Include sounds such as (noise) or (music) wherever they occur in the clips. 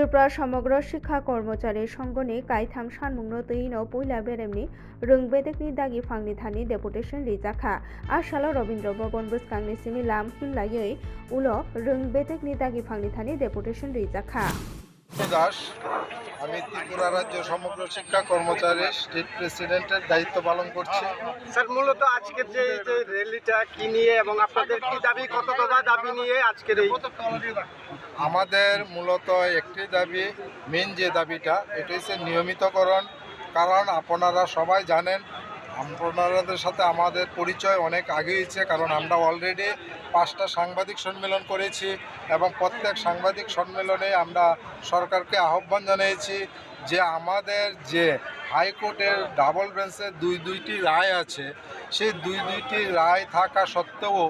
ত্রিপুরা সমগ্র শিক্ষা কর্মচারী সংগনে কাইথাম সানমুংন তৈন পইলা বেরেমনি রংবেদেকনি দাগি ফাংনি থানি ডেপুটেশন রিজাখা আর সাল রবীন্দ্র ভবন বুসকাংনি সিমি লাম হিল্লাইয়ে উল রংবেদেকনি দাগি ফাংনি থানি ডেপুটেশন রিজাখা দাস আমি ত্রিপুরা রাজ্য সমগ্র শিক্ষা কর্মচারী স্টেট প্রেসিডেন্টের দায়িত্ব পালন করছি। স্যার মূলত আজকের যে এই যে র্যালিটা কি নিয়ে এবং আপনাদের কি দাবি কত দাবি নিয়ে আজকের এই? আমাদের মূলত একটি দাবি মেন যে দাবিটা এটা হচ্ছে নিয়মিতকরণ। কারণ আপনারা সবাই জানেন আপনাদের সাথে আমাদের পরিচয় অনেক আগে হয়েছে, কারণ আমরা অলরেডি পাঁচটা সাংবাদিক সম্মেলন করেছি এবং প্রত্যেক সাংবাদিক সম্মেলনে আমরা সরকারকে আহ্বান জানিয়েছি যে আমাদের যে হাইকোর্টের ডাবল বেঞ্চের দুই দুইটি রায় আছে, সেই দুই দুইটি রায় থাকা সত্ত্বেও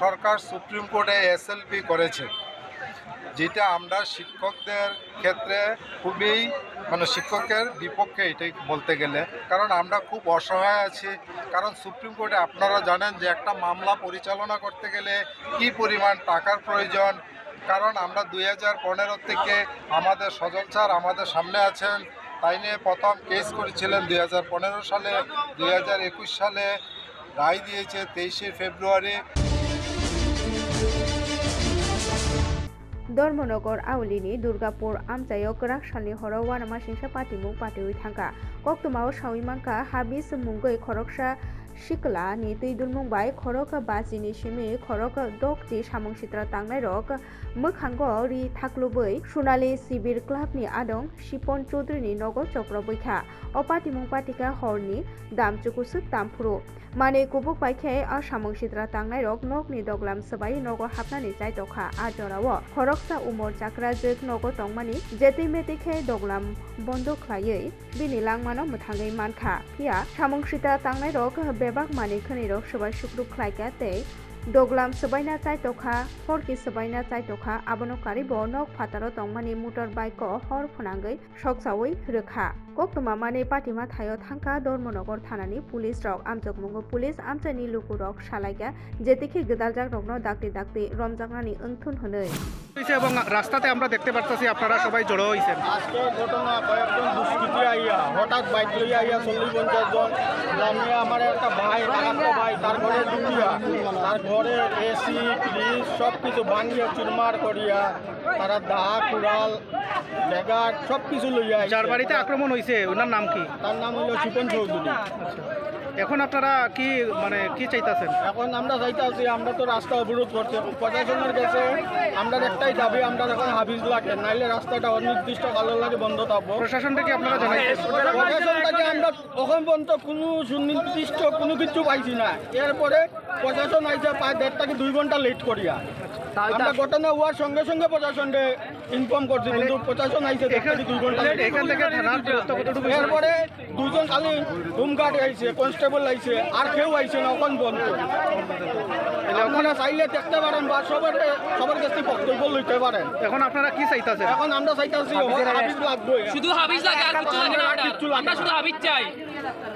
সরকার সুপ্রিম কোর্টে এসএলপি করেছে। যেটা আমরা শিক্ষকদের ক্ষেত্রে খুবই মানে শিক্ষকের বিপক্ষে এটাই বলতে গেলে। কারণ আমরা খুব অসহায় আছি। কারণ সুপ্রিম কোর্টে আপনারা জানেন যে একটা মামলা পরিচালনা করতে গেলে কি পরিমাণ টাকার প্রয়োজন। কারণ আমরা দুই হাজার পনেরো থেকে আমাদের সজল স্যার আমাদের সামনে আছেন। তাই নিয়ে প্রথম কেস করেছিলেন দুই হাজার পনেরো সালে। দুই হাজার একুশ সালে রায় দিয়েছে তেইশে ফেব্রুয়ারি। ধর্মনগর, আউলিনি, দুর্গাপুর আমজায়ক রাকসালি হর ওয়ানামা সিংসা পাতিমুক পাতিউই থাকা কক্তমাও সাউইমাঙ্কা হাবিস, মুঙ্গই খরকসা shikla ni tui dul mong bai khoroka ba jini shimi khoroka dok ti samong sitra tangnai rok mukhango ri thaklo boi sunali sibir club ni adong shipon choudhury ni nogor chokra boikha opati mong patika hor ni dam chukusuk tam phuru মানে কুবুক পাইখে আর সামং সিদ্রা তাংনাই rock knock নি দগলাম সবাই নগর হাপনানি যাই তখা আর জরাও খরকসা উমর চাকরা জেক নগ তংমানি জেতি মেতি খে দগলাম বন্ধ খাইয়ে বিনি লাংমানো মুথাঙ্গই মানখা পিয়া সামং সিতা তাংনাই rock বে বেবাক মানিখানি রোগ সবাই শুক্র খাইকাতে ডগলাম সবাইনা চাই টখা ফরকি সবাইনা চাই টখা আবনো কারিব নক ফাতারো তংমানি মোটর বাইক হর ফনাঙ্গৈ সকসাওই রেখা কক্তমা মানে পাটিমা থায় থাঙ্কা ধর্মনগর থানানি পুলিশ রক আমচকমঙ্গ পুলিশ আমচানি লুকু রক সালাইকা যেতিখি গেদালজাক রগ্ন দাগতে দাগতে রমজাকনানি অংথুন হনৈ এবং রাস্তাতে আমরা দেখতে পারতেছি আপনারা সবাই জড়ো হয়েছেন আজকে ঘটনা কয়েকজন দুষ্কৃতি আইয়া হঠাৎ বাইক লইয়া আইয়া চল্লিশ পঞ্চাশ জন আমার একটা ভাই ভাই তারপরে ঘরে এসি ফ্রিজ সব কিছু ভাঙিয়া চুরমার করিয়া তারা দা কুড়াল ব্যাগার সব কিছু লইয়া। যার বাড়িতে আক্রমণ হয়েছে ওনার নাম কি? তার নাম হলো সুপন চৌধুরী। এখন আপনারা কি মানে কি চাইতেছেন? এখন আমরা চাইতে আছি আমরা তো রাস্তা অবরোধ করছি। প্রশাসনের কাছে আমরা একটাই দাবি আমরা এখন হাফিজ লাগে নাইলে রাস্তাটা অনির্দিষ্ট কালের লাগে বন্ধ থাকব। প্রশাসন থেকে আপনারা জানাইছেন প্রশাসনটাকে আমরা এখন পর্যন্ত কোনো সুনির্দিষ্ট কোনো কিছু পাইছি না। এরপরে প্রশাসন আইসে প্রায় দেড় থেকে দুই ঘণ্টা লেট করিয়া। আমরা ঘটনা হওয়ার সঙ্গে সঙ্গে প্রশাসনকে ইনফর্ম করছি কিন্তু প্রশাসন আইসে দেড় থেকে দুই ঘণ্টা late এখান থেকে থানার দূরত্ব কতটুকু এরপরে দুজন খালি হোমগার্ড আইছে কনস্টেবল আইছে আর কেউ আইছে না এখন বন্ধ। আপনারা চাইলে দেখতে পারেন বা সবার সবার কাছে বক্তব্য লইতে পারেন। এখন আপনারা কি চাইতেছেন? এখন আমরা চাইতেছি লাগবে। শুধু হাবিজ লাগে আর কিছু লাগে না আমরা শুধু হাবিজ চাই।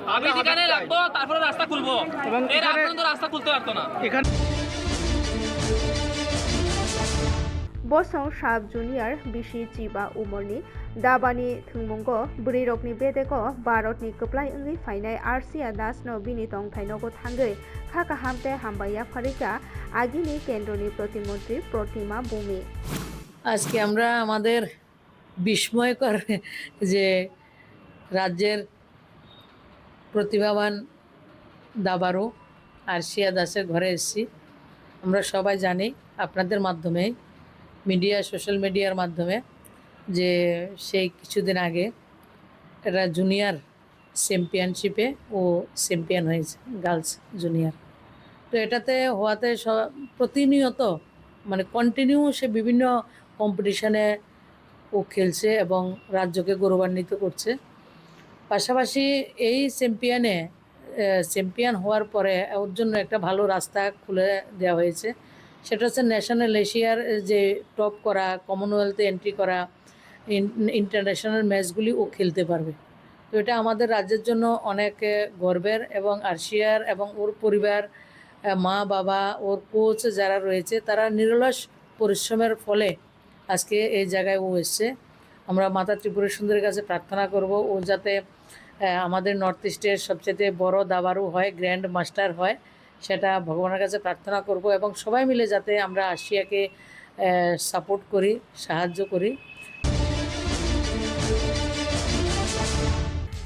হাবিজ এখানে রাখব তারপরে রাস্তা খুলবো। এর এখানে- রাস্তা খুলতে পারতো না। এখানে বসং সাব জুনিয়র বিশি চিবা উমরনি, দাবানি থুংমঙ্গ বুড়িরকনি বেদেক ভারতনি কোপ্লাই ওংই ফাইনাই সি দাসনো বিনি তংথাইনগো থাঙ্গে। খাকা হামতে হামবাইয়া ফারিকা, আগিনি কেন্দ্রনি প্রতিমন্ত্রী প্রতিমা ভূমি। আজকে আমরা আমাদের বিস্ময়কর যে রাজ্যের প্রতিভাবান দাবারও আরশিয়া দাসের ঘরে এসেছি। আমরা সবাই জানি আপনাদের মাধ্যমে মিডিয়া, সোশ্যাল মিডিয়ার মাধ্যমে যে সেই কিছুদিন আগে একটা জুনিয়র চ্যাম্পিয়নশিপে ও চ্যাম্পিয়ন হয়েছে, গার্লস জুনিয়র। তো এটাতে হওয়াতে প্রতিনিয়ত মানে কন্টিনিউ সে বিভিন্ন কম্পিটিশানে ও খেলছে এবং রাজ্যকে গৌরবান্বিত করছে। পাশাপাশি এই চ্যাম্পিয়নে চ্যাম্পিয়ন হওয়ার পরে ওর জন্য একটা ভালো রাস্তা খুলে দেওয়া হয়েছে। সেটা হচ্ছে ন্যাশনাল এশিয়ার যে টপ করা কমনওয়েলথে এন্ট্রি করা ইন্টারন্যাশনাল ম্যাচগুলি ও খেলতে পারবে। তো এটা আমাদের রাজ্যের জন্য অনেক গর্বের এবং আর্শিয়ার এবং ওর পরিবার মা, বাবা, ওর কোচ যারা রয়েছে, তারা নিরলস পরিশ্রমের ফলে আজকে এই জায়গায় ও এসছে। আমরা মাতা ত্রিপুরা সুন্দরের কাছে প্রার্থনা করব, ও যাতে আমাদের নর্থ ইস্টের সবচেয়ে বড় দাবারু হয় গ্র্যান্ড মাস্টার হয়। সেটা ভগবানের কাছে প্রার্থনা করব এবং সবাই মিলে যাতে আমরা আসিয়াকে সাপোর্ট করি, সাহায্য করি।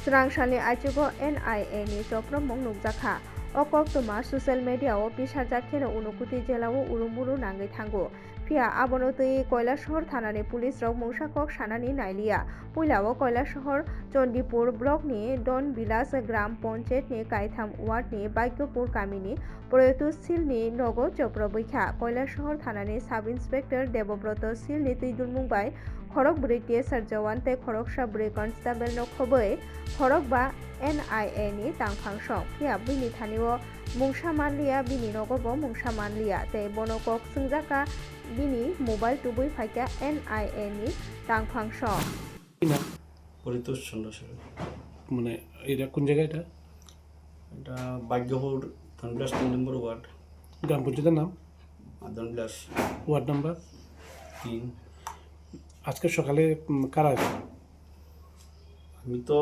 সুরাংশালি আইচুগ এন আই এ নি চক্রমং নুকজাখা। অকক তোমা সোশ্যাল মিডিয়াও পিসা জাখেন অনুকুতি জেলাও উরুমুরু নাঙ্গে থাঙ্গু। Pia Abonotui কৈলাসহর থানানি পুলিশ রক মৌসাকক সানানি নাইলিয়া পুইলাও কৈলাসহর, চণ্ডীপুর ব্লকনি ডন বিলাস গ্রাম পঞ্চায়েতনি কাইথাম ওয়ার্ডনি বাক্যপুর কামিনি, প্রয়তু সিলনি নগ চপ্রবৈখা কৈলাসহর থানানি সাব ইন্সপেক্টর দেবব্রত সিলনি তুইদুল মুম্বাই খড়ক বুড়ি টিএসআর জওয়ান তে খড়কসা বুড়ি কনস্টেবল নখबै খড়ক বা NIA tangphang song phia bini thanio mungsa manlia bini nogobo mungsa manlia tei bonokok sungjaka bini mobile tubui phaika NIA ni tangphang কি নাম পরিতোষ চন্দ্র সেন মানে এটা কোন জায়গা এটা এটা ভাগ্যপুর ধনবিলাস তিন নম্বর ওয়ার্ড গ্রাম পঞ্চায়েতের নাম ধনবিলাস ওয়ার্ড নাম্বার তিন আজকে সকালে কারা আছে আমি তো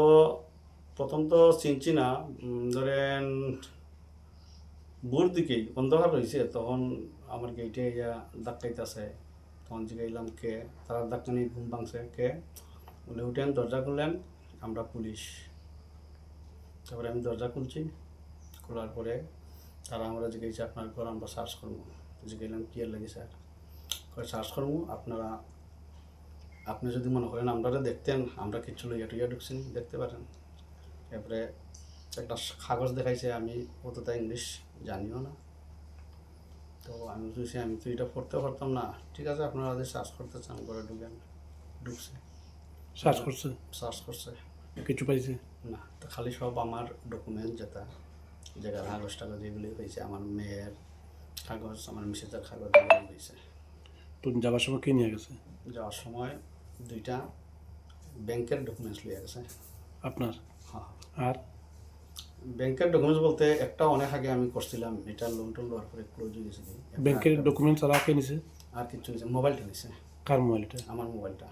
প্রথম তো চিনছি না ধরেন ভোর দিকেই অন্ধকার রয়েছে তখন আমার গেটে ইয়া ডাক্তাইতেছে তখন জিগাইলাম কে, তারা ডাক্তানি ঘুম ভাঙছে। কে? বলে উঠেন, দরজা খুললেন, আমরা পুলিশ। তারপরে আমি দরজা খুলছি, খোলার পরে তারা আমরা জিজ্ঞেস আপনার ঘর আমরা সার্চ করব। জিগাইলাম কি লাগে স্যার সার্চ করব, আপনারা, আপনি যদি মনে করেন আমরা দেখতেন, আমরা কিচ্ছু লইয়া টুইয়া ঢুকছি দেখতে পারেন। এরপরে একটা কাগজ দেখাইছে, আমি অতটা ইংলিশ জানিও না। তো আমি বুঝছি আমি তো এটা পড়তে পারতাম না। ঠিক আছে আপনারা যদি সার্চ করতে চান করে ঢুকেন। ঢুকছে। সার্চ করছে? সার্চ করছে। কিছু পাইছে? না তো খালি সব আমার ডকুমেন্ট যেটা জায়গার কাগজ টাগজ এগুলোই হয়েছে আমার মেয়ের কাগজ আমার মিসেজের কাগজ হয়েছে তো যাওয়ার সময় কে নিয়ে গেছে? যাওয়ার সময় দুইটা ব্যাংকের ডকুমেন্টস লিয়ে গেছে। আপনার? হ্যাঁ। আর? ব্যাংকের ডকুমেন্টস বলতে একটা অনেক আগে আমি করছিলাম। এটা লোন টোন লওয়ার পরে ক্লোজ হয়ে গেছে ব্যাংকের ডকুমেন্টস আর কে নিছে? আর কিছু নিছে। মোবাইলটা নিছে। কার মোবাইলটা আমার মোবাইলটা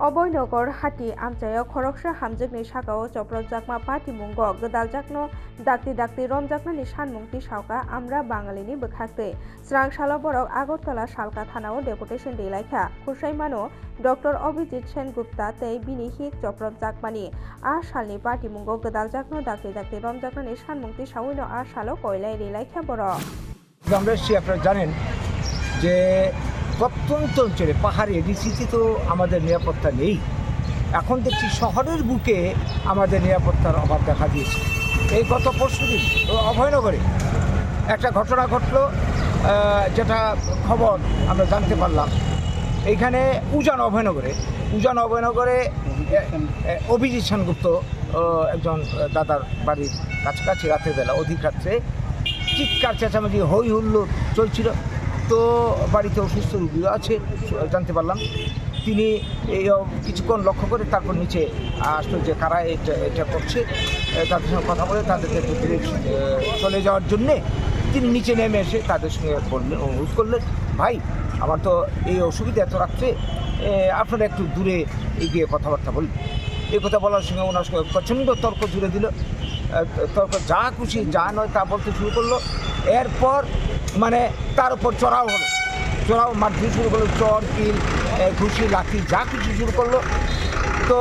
অবৈনগর হাতি আমচায় খরকসা হামজেকনি সাকাও চপ্রজাকমা পাটি মুঙ্গ গদালজাকনো ডাক্তি ডাক্তি রমজাকনানি সানমুক্তি সাওকা আমরা বাঙালিনি বখাকতে স্রাংশালা বরক আগরতলা সালকা থানাও ডেপুটেশন দিলাইখা খুরসাইমানো ডক্টর অভিজিৎ সেনগুপ্তা তৈ বিনি হিক চপ্রজাকমানি আ সালনি পাটি মুঙ্গ গদালজাকনো ডাক্তি ডাক্তি রমজাকনানি সানমুক্তি সাউইনো আ সালো কয়লাই রিলাইখা বরক আমরা এসেছি আপনারা জানেন যে প্রত্যন্ত অঞ্চলে, পাহাড়ে ডিসিতে তো আমাদের নিরাপত্তা নেই। এখন দেখছি শহরের বুকে আমাদের নিরাপত্তার অভাব দেখা দিয়েছে। এই গত পরশু দিন অভয়নগরে একটা ঘটনা ঘটলো যেটা খবর আমরা জানতে পারলাম। এইখানে উজান অভয়নগরে উজান অভয়নগরে অভিজিৎ সেনগুপ্ত একজন দাদার বাড়ির কাছাকাছি রাতের বেলা অধিক রাত্রে চিৎকার, চেঁচামেচি হই হুল্লোড় চলছিল। তো বাড়িতে অসুস্থ রুগীও আছে জানতে পারলাম। তিনি কিছুক্ষণ লক্ষ্য করে তারপর নিচে আসলো যে কারা এটা এটা করছে। তাদের সঙ্গে কথা বলে তাদেরকে চলে যাওয়ার জন্যে তিনি নিচে নেমে এসে তাদের সঙ্গে বললেন অনুরোধ করলেন ভাই আমার তো এই অসুবিধা এত এ, আপনারা একটু দূরে এগিয়ে কথাবার্তা বলুন। এই কথা বলার সঙ্গে ওনার সঙ্গে প্রচণ্ড তর্ক জুড়ে দিল। তর্ক যা খুশি যা নয় তা বলতে শুরু করল। এরপর মানে তার উপর চড়াও হলো চড়াও মারধর শুরু করল চর কিল ঘুষি, লাঠি, যা কিছু শুরু করল। তো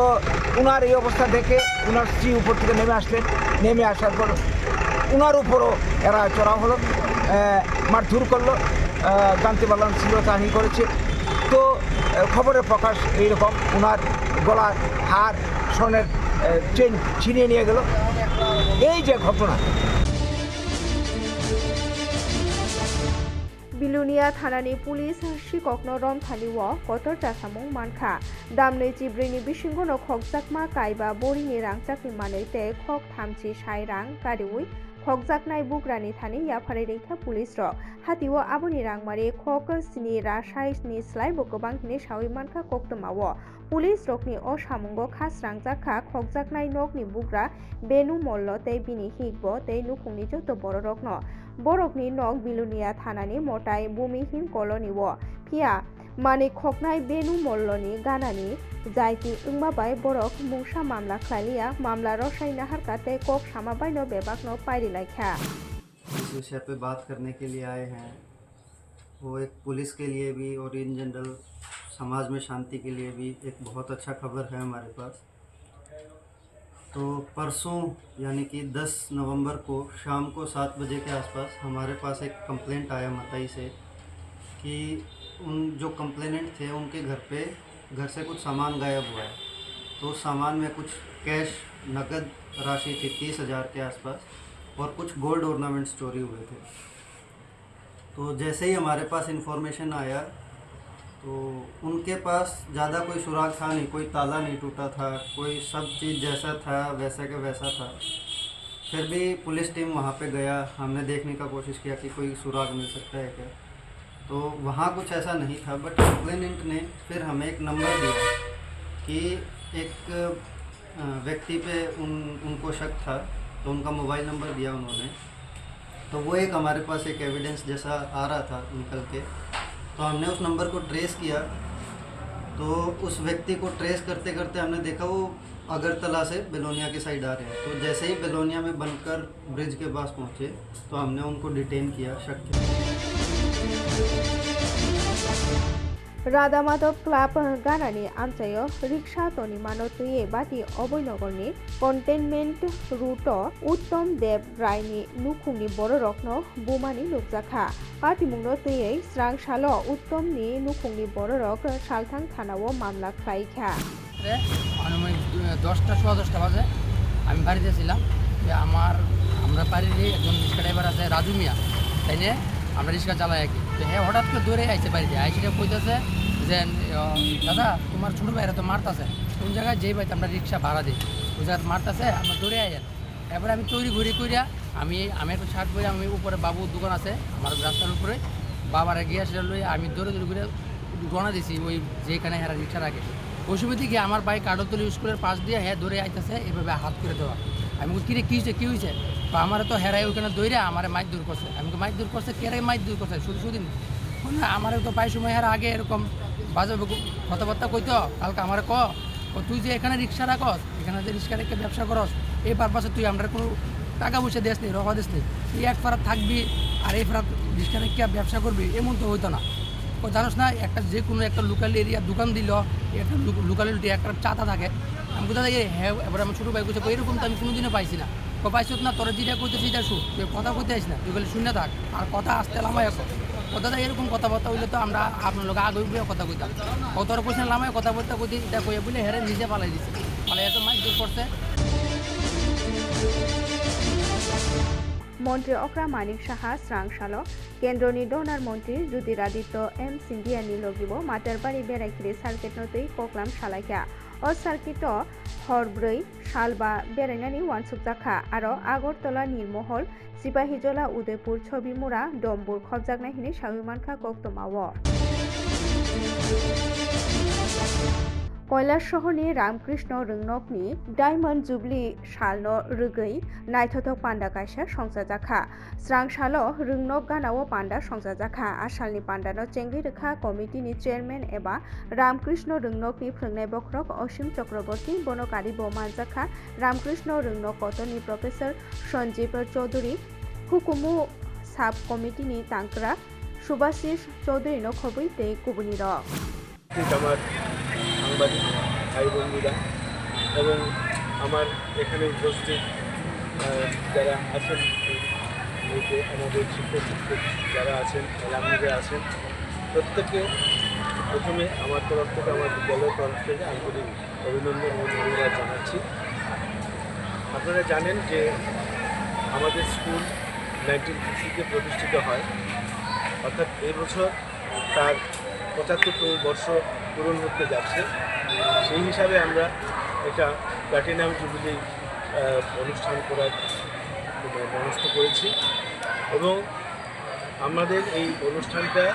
উনার এই অবস্থা দেখে উনার স্ত্রী উপর থেকে নেমে আসলেন। নেমে আসার পর উনার উপরও এরা চড়াও হলো মারধর করল জানতে পারলাম শ্লীলতাহানি করেছে। তো খবরের প্রকাশ এইরকম, উনার গলার হার স্বর্ণের চেন ছিনিয়ে নিয়ে গেল। এই যে ঘটনা बिलुनिया थानानि पुलिस सिककनो रमथालिव कटर चासामुं मानखा दामनै जिब्रैनि बिसिंगनो खगजाकमा काइबा बरिनि रांचाकनि मानै ते खग थामजि साय रां गारिउइ खगजाकनाय बुग्रानि थानि याफारि रैखा पुलिस र हातिव आबुनि रांमारि खग स्नि रासाय स्नि स्लाय बगोबांनि सावै मानखा कक्तमाव पुलिस रकनि असामुंग खास रांजाखा खगजाकनाय नकनि बुग्रा बेनु मल्ल ते बिनि हिगब ते नुखुंनि जत बर रकन बरकनि नक बिलुनिया थानानि मताय बुमिहीन कल'निव फिया माने खकनाय बेनु मल्लनि गानानि जायति ओंमाबाय बरक मुंसा मामला खालिया मामला रसायना हरकाते कक सामाबायनो बेबाकनो पायरिलायखा इस विषय पे बात करने के लिए आए हैं वो एक पुलिस के लिए भी और इन जनरल समाज में शांति के लिए भी एक बहुत अच्छा खबर है हमारे पास तो परसों, यानी कि 10 नवंबर को शाम को सात बजे के आसपास हमारे पास एक कंप्लेंट आया मताई से कि उन जो कंप्लेनेंट थे, उनके घर पे, घर से कुछ सामान गायब हुआ है। तो सामान में कुछ कैश नकद राशि थी तीस हज़ार के आसपास और कुछ गोल्ड ऑर्नामेंट्स चोरी हुए थे। तो जैसे ही हमारे पास इन्फॉर्मेशन आया तो उनके पास ज़्यादा कोई सुराग था नहीं, कोई ताला नहीं टूटा था, कोई सब चीज़ जैसा था, वैसा के वैसा था। फिर भी पुलिस टीम वहाँ पे गया, हमने देखने का कोशिश किया कि कोई सुराग मिल सकता है क्या। तो वहाँ कुछ ऐसा नहीं था बट कंप्लेनेंट ने फिर हमें एक नंबर दिया कि एक व्यक्ति पे उन, उनको शक था तो उनका मोबाइल नंबर दिया उन्होंने। तो वो एक हमारे पास एक एविडेंस जैसा आ रहा था निकल के। तो हमने उस नंबर को ट्रेस किया। तो उस व्यक्ति को ट्रेस करते करते हमने देखा वो अगरतला से बेलोनिया के साइड आ रहे हैं। तो जैसे ही बेलोनिया में बनकर ब्रिज के पास पहुँचे तो हमने उनको डिटेन किया, शक के રાધામાધવ ક્લાબ ગાનાની આંચયો રિક્ષાતોની માનવતીએ બાટી અભયનગરની કન્ટેનમેન્ટ રૂટો ઉત્તમ દેવ રાયની નુખુમની બરો રકનો બુમાની નુકજાખા પાટી મુંગનતીએ સ્રાંગ શાલો ઉત્તમની નુખુમની બરો રક શાલથાંગ થાનાઓ મામલા ખ્યા দশটা সোয়া দশটা বাজে আমি বাড়িতে ছিলাম আমার আমরা বাড়ির একজন রিক্সা ড্রাইভার আছে রাজু মিয়া তাই নিয়ে আমরা রিক্সা চালাই আর কি তো হ্যাঁ হঠাৎ করে দৌড়ে আইসে বাড়িতে। আইসিটা কইতেছে যে দাদা, তোমার ছোটো ভাইরা তো মারতাছে। কোন জায়গায় যেই বাড়িতে আমরা রিক্সা ভাড়া দিই। ওই জায়গায় মারতাছে, আমরা দৌড়ে আইয়েন এরপরে আমি তৈরি ঘুরি করিয়া আমি আমি একটু শার্ট পরে আমি উপরে বাবুর দোকান আছে, আমার রাস্তার উপরে। বাবারা গিয়ে সেটা লই আমি দৌড়ে দৌড়ে করে রওনা দিছি ওই যেখানে হেরা রিক্সা রাখে। ওই সময় আমার বাইক কাডতলি স্কুলের পাশ দিয়ে হ্যাঁ দৌড়ে আইতেছে, এভাবে হাত করে দেওয়া। আমি বলি, কিরে কী হয়েছে কী হয়েছে তো আমার তো হেরাই ওইখানে দৌড়ে আমার মাইক দূর করছে। আমি মাইক দূর করছে? কেরাই মাইক দূর করছে? শুধু শুধু আমার তো প্রায় সময় হেরা আগে এরকম বাজে কথাবার্তা কইতো। কালকে আমার ক তুই যে এখানে রিক্সা রাখস এখানে যে রিক্সা রেখে ব্যবসা করস এই পারপাসে তুই আমরা কোনো টাকা পয়সা দিস নি রহা দিস নি। তুই এক ফারাত থাকবি আর এই ফারাত রিক্সা রেখে ব্যবসা করবি এমন তো হইতো না। জানোস না একটা যে কোনো একটা লোকাল এরিয়া দোকান দিল একটা লোকালিটি একটা চাতা থাকে আমি কোথা থেকে হ্যাঁ এবার আমার ছোটো ভাই করছে এরকম তো আমি কোনোদিনও পাইছি না তো পাইছো না তোরা যেটা করতে সেটা শু তুই কথা কইতে আসিস না তুই বলে শুনে থাক আর কথা আসতে লামাই এখন কথা কথাটা এরকম কথাবার্তা হইলে তো আমরা আপনার লোক আগে বলে কথা কইতাম কতর কোশ্চেন লামাই কথাবার্তা কইতে এটা কইয়া বলে হেরে নিজে পালাই দিছে পালাই এত মাইক দূর করছে মন্ত্রী অকরা মানিক সাহা স্রাংশালক কেন্দ্র নির্দনার মন্ত্রী জ্যোতিরাদিত্য এম সিন্ধিয়া নিলগিব মাতার বাড়ি বেড়াইখিরি সার্কেট নতুন কোকলাম সালাকিয়া অসার্কিত হরব্রৈ শালবা বেরেঙানি ওয়ানসুকজাখা আর আগরতলা নির্মহল সিপাহীজলা উদয়পুর ছবিমুরা ডম্বুর খবজাগনাহিনী হিনে সাউমান খা কক্তমাও কৈলাসহরনি রামকৃষ্ণ রংনকনি ডায়মন্ড জুবলি শালনো রুগৈ নাইথথক পান্ডা কাইসা সংসার জাখা স্রাং সাল রংনক গানাও পান্ডা সংসার সংসাজাখা আর সালনি পান্ডানো চেঙ্গি রেখা কমিটিনি চেয়ারম্যান এবা রামকৃষ্ণ রংনকনি ফ্রংনাই বক্রক অসীম চক্রবর্তী বনকারী বৌমানজাখা রামকৃষ্ণ রংনক কতনি প্রফেসর সঞ্জীব চৌধুরী, হুকুমু সাব কমিটিনি তাংকরা, সুভাশিস চৌধুরীনো খবই তে কুবনির সাংবাদিক ভাই বন্ধুরা। এবং আমার এখানে উপস্থিত যারা আছেন আমাদের শিক্ষক শিক্ষক যারা আছেন আলমীরা আছেন, প্রত্যেককে প্রথমে আমার তরফ থেকে, আমার বিদ্যালয়ের তরফ থেকে আন্তরিক অভিনন্দন এবং ধন্যবাদ জানাচ্ছি। আপনারা জানেন যে আমাদের স্কুল নাইনটিন সিক্সটিতে প্রতিষ্ঠিত হয়। অর্থাৎ এবছর তার পঁচাত্তরতম বর্ষ পূরণ করতে যাচ্ছে। সেই হিসাবে আমরা এটা প্ল্যাটিনাম জুবিলি অনুষ্ঠান করার মানে মনস্থ করেছি এবং আমাদের এই অনুষ্ঠানটা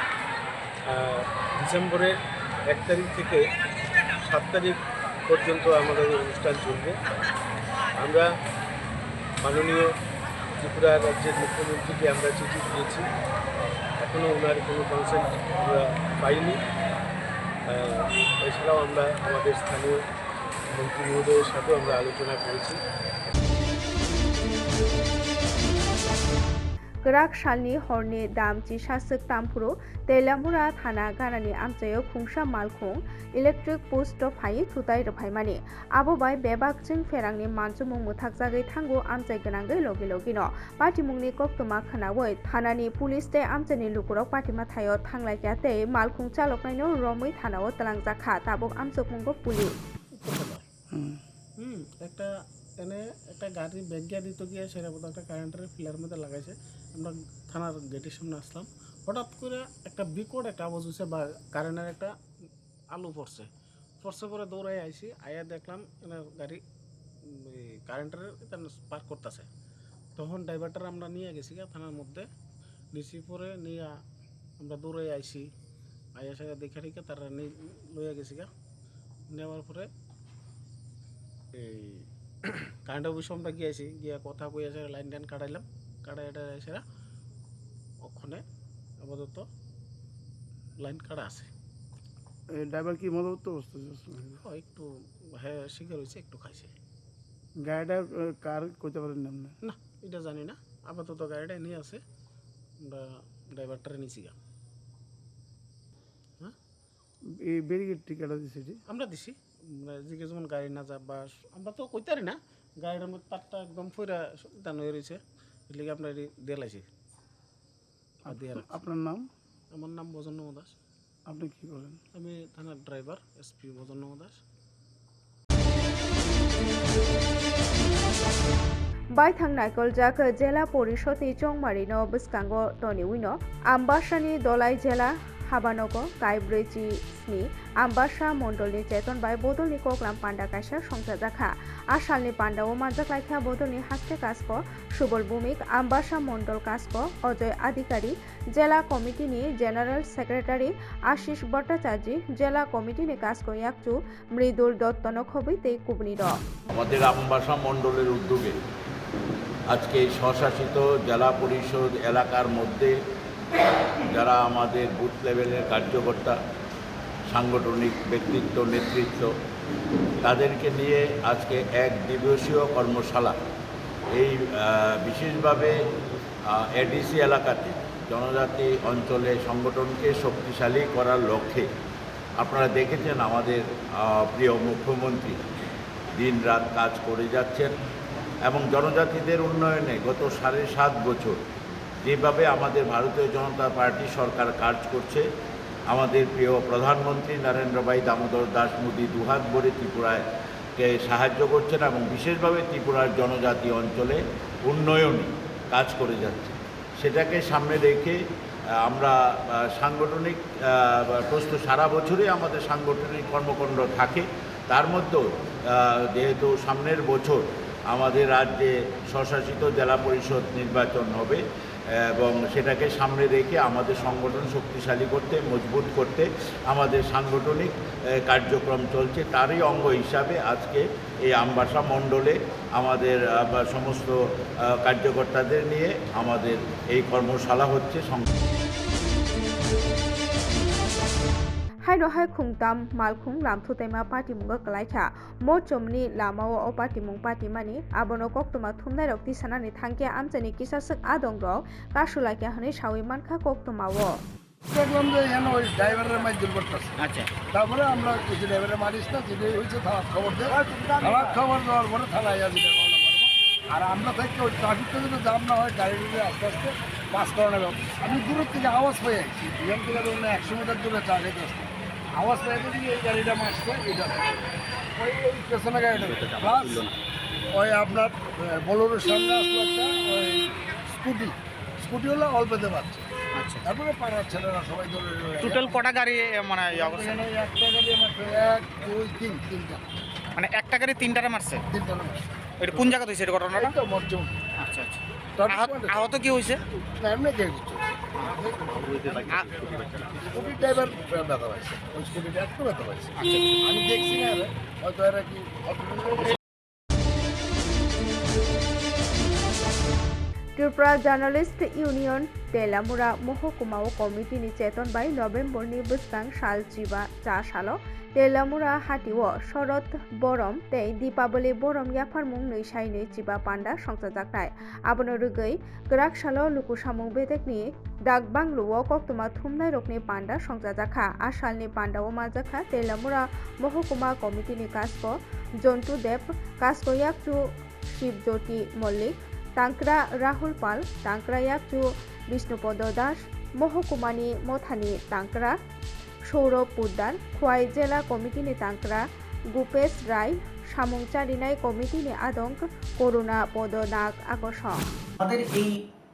ডিসেম্বরের এক তারিখ থেকে সাত তারিখ পর্যন্ত আমাদের এই অনুষ্ঠান চলবে। আমরা মাননীয় ত্রিপুরা রাজ্যের মুখ্যমন্ত্রীকে আমরা চিঠি দিয়েছি। এখনও ওনার কোনো কনসেন্ট আমরা পাইনি। এছাড়াও আমরা আমাদের স্থানীয় মন্ত্রী মহোদয়ের সাথেও আমরা আলোচনা করেছি। Sasuk tampuro telamura thana ganani amchayo khungsa malkhung electric post phai thutai rphaimani abo bai bebak jing ferangni manchumung muthakjagui thango amchai ganangai logi logino patimungni koktoma khanawoi thanani police te amchani lukurok patima thayo thanglai kyate malkhung chaloknaino romui thanao talangjakha tabok amchokmungo puli হুম একটা এনে একটা গাড়ি bag গিয়া দিত গিয়ে সেটা বোধহয় একটা কারেন্টের ফিলার মধ্যে লাগাইছে আমরা থানার গেটের সামনে আসলাম। হঠাৎ করে একটা বিকট একটা আওয়াজ হয়েছে বা কারেন্টের একটা আলু পড়ছে। পড়ছে পরে দৌড়াই আইছি, আইয়া দেখলাম এনে গাড়ি কারেন্টের পার্ক করতেছে। তখন ড্রাইভারটা আমরা নিয়ে গেছি থানার মধ্যে। নিচি পরে নিয়ে আমরা দৌড়াই আইছি। আইয়া সেটা দেখে রেখে তারা নিয়ে লইয়া গেছি গা নেওয়ার পরে এই (coughs) কারেন্ট অফিসে আমরা গিয়েছি গিয়ে কথা কই আছে লাইন টাইন কাটাইলাম। কাটাই এটা এসে ওখানে আপাতত লাইন কাটা আছে। ড্রাইভার কি মদত অবস্থা ও একটু হ্যাঁ শিকার হয়েছে একটু খাইছে। গাড়িটা কার কইতে পারেন না না এটা জানি না। আপাতত গাড়িটা নিয়ে আছে আমরা ড্রাইভারটারে নিছি গা। এই ব্যারিকেড টিকাটা দিছে আমরা দিছি। যেমন গাড়ি না যা বা আমরা তো কইতারি না। গাড়ির মধ্যে তারটা একদম ফইরা দান হয়ে রয়েছে। লিগে আমরা এটি দিয়ে লাইছি আর দিয়ে রাখছি। আপনার নাম? আমার নাম ভজন দাস। আপনি কি করেন আমি থানার driver SP Bhajan Das. no bskango toni wino ambasani dolai jela হাবানগর কাইব্রেজি স্নি আম্বাসা মন্ডলনি চেতন বাই বদলনি কোকলাম পান্ডা কাইসা সংসার জাখা পান্ডা ও মানজাক লাইখা বদলনি হাস্তে কাস্ক সুবল ভূমিক, আম্বাসা মন্ডল কাস্ক অজয় আধিকারী, জেলা কমিটিনি জেনারেল সেক্রেটারি আশিস ভট্টাচার্য, জেলা কমিটিনি কাস্ক ইয়াকচু মৃদুল দত্ত নখবি তে কুবনি র আমাদের আমবাসা মণ্ডলের উদ্যোগে আজকে স্বশাসিত জেলা পরিষদ এলাকার মধ্যে যারা আমাদের বুথ লেভেলের কার্যকর্তা, সাংগঠনিক ব্যক্তিত্ব, নেতৃত্ব তাদেরকে নিয়ে আজকে এক দিবসীয় কর্মশালা। এই বিশেষভাবে এডিসি এলাকাতে জনজাতি অঞ্চলে সংগঠনকে শক্তিশালী করার লক্ষ্যে আপনারা দেখেছেন আমাদের প্রিয় মুখ্যমন্ত্রী দিন রাত কাজ করে যাচ্ছেন এবং জনজাতিদের উন্নয়নে গত সাড়ে সাত বছর যেভাবে আমাদের ভারতীয় জনতা পার্টি সরকার কাজ করছে আমাদের প্রিয় প্রধানমন্ত্রী নরেন্দ্রভাই দামোদর দাস মোদী দুহাত ভরে ত্রিপুরাকে সাহায্য করছেন এবং বিশেষভাবে ত্রিপুরার জনজাতি অঞ্চলে উন্নয়নে কাজ করে যাচ্ছে। সেটাকে সামনে রেখে আমরা সাংগঠনিক প্রস্ত সারা বছরই আমাদের সাংগঠনিক কর্মকাণ্ড থাকে। তার মধ্যেও যেহেতু সামনের বছর আমাদের রাজ্যে স্বশাসিত জেলা পরিষদ নির্বাচন হবে এবং সেটাকে সামনে রেখে আমাদের সংগঠন শক্তিশালী করতে, মজবুত করতে আমাদের সাংগঠনিক কার্যক্রম চলছে। তারই অঙ্গ হিসাবে আজকে এই আমবাসা মণ্ডলে আমাদের সমস্ত কার্যকর্তাদের নিয়ে আমাদের এই কর্মশালা হচ্ছে। সং- haino hai khungtam malkhung lamthutaima party munga kalaikha mo chomni lamao o party mung party mani abono koktoma thumnai rok tisanani thangke amchani kisasuk adong rok kasulakya hane sawi mankha koktoma o দেখলাম যে এখানে ওই ড্রাইভারের mic দুর্ঘটনা আচ্ছা তারপরে আমরা কিছু ড্রাইভারের মারিস না যেটা হয়েছে থানার খবর দেয় থানার খবর দেওয়ার পরে থানায় আসি আর আমরা থেকে ওই ট্রাফিকটা যদি জাম না হয় গাড়ি যদি আস্তে আস্তে পাস করানো আমি দূরের থেকে আওয়াজ পেয়ে যাচ্ছি এখান থেকে ধরুন একশো মিটার দূরে খেতে আসছি আওয়াজ গেছি এই গাড়িটা মারছে এটা ওই ওই পেছনে গাড়িটা প্লাস ওই আপনার বলোরের সামনে আসলো একটা ওই স্কুটি। স্কুটি হলে অল্পতে পারছে আচ্ছা। তারপরে পাড়ার ছেলেরা সবাই ধরে টোটাল কটা গাড়ি মানে একটা গাড়ি আমার এক দুই তিন তিনটা। মানে একটা গাড়ি তিনটারে মারছে? এটা কোন জায়গাতে হয়েছে? এটা ঘটনাটা? আচ্ছা আচ্ছা। আহত- কি হয়েছে না এমনি কে দিচ্ছে। আ- স্কুটি ড্রাইভার ব্যথা পাইছে। ওই ব্যথা পাইছে। আমি দেখছি না হয়তো এরা কি ত্রিপুরা জার্নালিস্ট ইউনিয়ন তেলামুরা মহকুমা ও কমিটি নি চেতন বাই নভেম্বর নির্বস্তাং সাল জিবা চা সাল। তেলামুরা ও শরৎ বরম তে দীপাবলি বরম ইয়াফার মুং নই, সাই নই চিবা পান্ডা সংসাজাক নাই আবনো গই গ্রাক সাল লুকু সামুং বেদেক নি ডাক ও কক্তমা থুমনাই রকনি পান্ডা সংসাজাখা আশালনি পান্ডা ও মা মাজাখা তেলামুরা মহকুমা কমিটি নি কাস্ক জন্তু দেব কাস্ক, ইয়াকচু শিবজ্যোতি মল্লিক তাংক্রা রাহুল পাল ইয়াকচু বিষ্ণুপদ দাস, মহকুমানি মথানি তাংক্রা, সৌরভ পুদ্দার, খোয়াই জেলা কমিটিনি তাংক্রা, গুপেশ রায়, সামংচারিনাই কমিটিনি আদঙ্ক, করুণা পদনাগ আকর্ষণ। আমাদের এই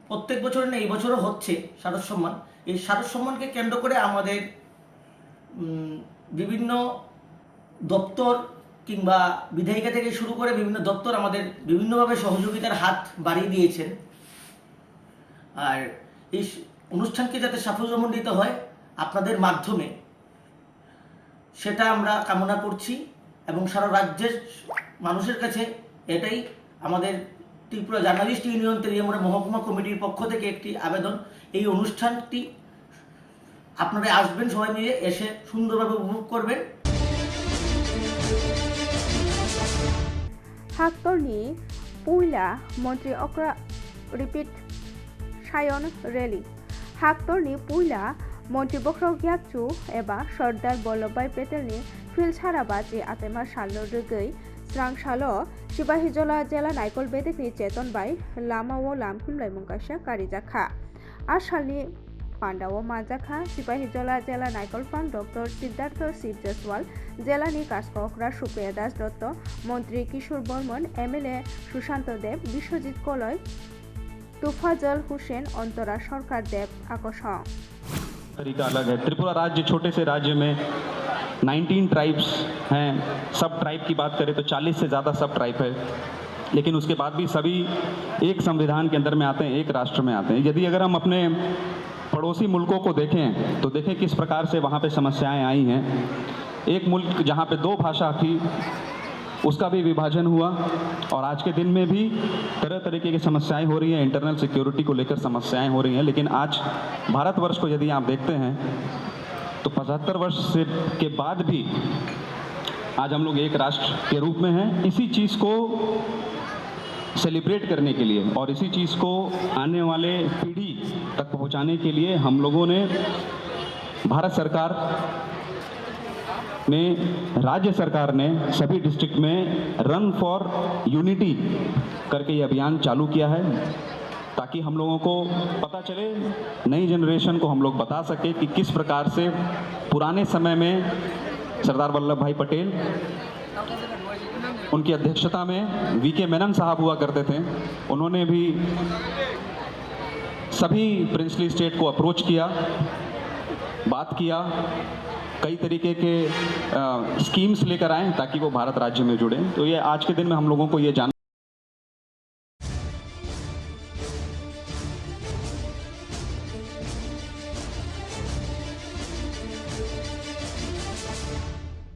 প্রত্যেক বছর না, এই বছরও হচ্ছে শারদ সম্মান। এই শারদ সম্মানকে কেন্দ্র করে আমাদের বিভিন্ন দপ্তর কিংবা বিধায়িকা থেকে শুরু করে বিভিন্ন দপ্তর আমাদের বিভিন্নভাবে সহযোগিতার হাত বাড়িয়ে দিয়েছেন। আর এই অনুষ্ঠানকে যাতে সাফল্যমণ্ডিত হয় আপনাদের মাধ্যমে, সেটা আমরা কামনা করছি এবং সারা রাজ্যের মানুষের কাছে এটাই আমাদের ত্রিপুরা জার্নালিস্ট ইউনিয়ন তেলিয়ামুড়া মহকুমা কমিটির পক্ষ থেকে একটি আবেদন। এই অনুষ্ঠানটি আপনারা আসবেন সবাই মিলে, এসে সুন্দরভাবে উপভোগ করবেন। পুইলা মন্ত্রী অক্রা রিপিট সায়ন রেলি। হাক্তরনি পুইলা মন্ত্রী বক্র গ্যাকচু এবা সর্দার বল্লভভাই পেটেলনি ফিল সারাবাজি আতেমা সালনো রোগै স্রাং সালো সিপাহীজলা জেলা নাইকল বেদেকনি চেতন বাই লামাও লামহিমলাই মুংকাশা কারিজাখা আসালনি পান্ডাও মাজাখা সিপাহীজলা জেলা নাইকল ফাং ডক্টর সিদ্ধার্থ শিব জসওয়াল জেলানি কাসকরা সুপ্রিয়া দাস দত্ত মন্ত্রী কিশোর বর্মন এমএলএ সুশান্ত দেব বিশ্বজিৎ কলয় তুফাজল হুসেন অন্তরা সরকার দেব আকর্ষণ तरीका अलग है त्रिपुरा राज्य छोटे से राज्य में 19 ट्राइब्स हैं सब ट्राइब की बात करें तो 40 से ज़्यादा सब ट्राइब है लेकिन उसके बाद भी सभी एक संविधान के अंदर में आते हैं एक राष्ट्र में आते हैं यदि अगर हम अपने पड़ोसी मुल्कों को देखें तो देखें किस प्रकार से वहाँ पे समस्याएँ आई हैं। एक मुल्क जहाँ पे दो भाषा थी, उसका भी विभाजन हुआ, और आज के दिन में भी तरह तरीके की समस्याएँ हो रही हैं इंटरनल सिक्योरिटी को लेकर समस्याएँ हो रही हैं, लेकिन आज भारतवर्ष को यदि आप देखते हैं तो पचहत्तर वर्ष से के बाद भी आज हम लोग एक राष्ट्र के रूप में हैं। इसी चीज़ को सेलिब्रेट करने के लिए। और इसी चीज़ को आने वाले पीढ़ी तक पहुँचाने के लिए हम लोगों ने भारत सरकार में राज्य सरकार ने सभी डिस्ट्रिक्ट में रन फॉर यूनिटी करके ये अभियान चालू किया है, ताकि हम लोगों को पता चले, नई जनरेशन को हम लोग बता सके कि किस प्रकार से पुराने समय में सरदार वल्लभ भाई पटेल उनकी अध्यक्षता में वी के मेनन साहब हुआ करते थे। उन्होंने भी सभी प्रिंसली स्टेट को अप्रोच किया बात किया कई तरीके के आ, स्कीम्स लेकर आए ताकि वो भारत राज्य में जुड़े। तो ये आज के दिन में हम लोगों को ये जानना